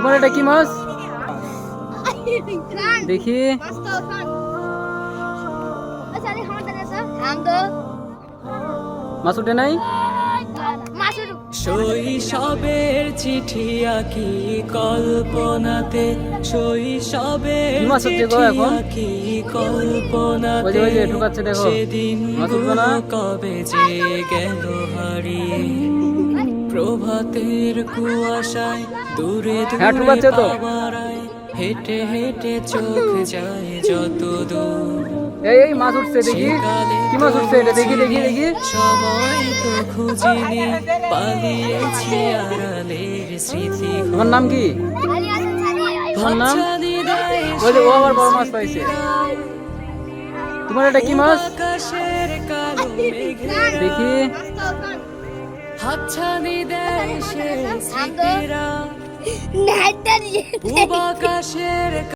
তোমার এটা কি মাছ? দেখি। মাছ উঠে নাই? শৈশবের চিঠি আঁকি কল্পনাতে শৈশবের কি চিঠি কল্পনাতে। সেদিন মাছ উঠবে না? কবে যে গেল হারিয়ে প্রভাতের কুয়াশায় দূরে হ্যাঁ, দূরে। হেঁটে হেঁটে চোখ যায় যত দূর। এই এই মাছ উঠছে দেখি। কি মাছ উঠছে এটা? দেখি দেখি দেখি। সময় তো খুঁজিনি পালিয়েছি আড়ালের স্মৃতি তোমার নাম কি? তোমার নাম? ও আবার বড় মাছ পাইছে। তোমার এটা কি মাছ? দেখি। হাতছানি দেয় সে স্মৃতিরা। পূব আকাশের